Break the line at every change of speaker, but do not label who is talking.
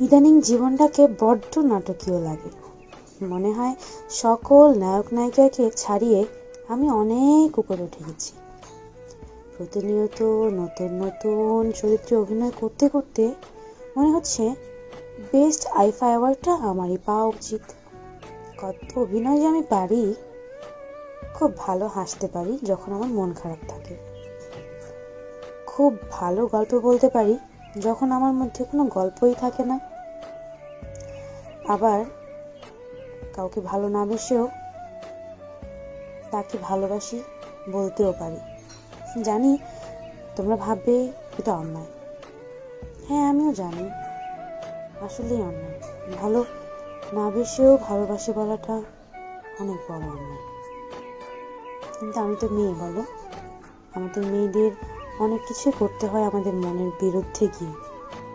ইদানিং জীবনটাকে বড্ড নাটকীয় লাগে। মনে হয় সকল নায়ক নায়িকাকে ছাড়িয়ে আমি অনেক উপরে উঠে গেছি। প্রতিনিয়ত নতুন নতুন চরিত্রে অভিনয় করতে করতে মনে হচ্ছে বেস্ট আইফা অ্যাওয়ার্ডটা আমারই পাওয়া উচিত। কত অভিনয় যে আমি পারি, খুব ভালো হাসতে পারি যখন আমার মন খারাপ থাকে। খুব ভালো গল্প বলতে পারি যখন আমার মধ্যে কোনো গল্পই থাকে না, আবার কাউকে ভালো না বেসেও তাকে ভালোবাসি বলতেও পারি। জানি তোমরা ভাববে এটা অন্যায়। হ্যাঁ আমিও জানি। আসলেই অন্যায়। ভালো না বেসেও ভালোবাসি বলাটা অনেক বড় অন্যায়। কিন্তু আমি তো মেয়ে, বলো? আমাদের মেয়েদের অনেক কিছুই করতে হয় আমাদের মনের বিরুদ্ধে গিয়ে।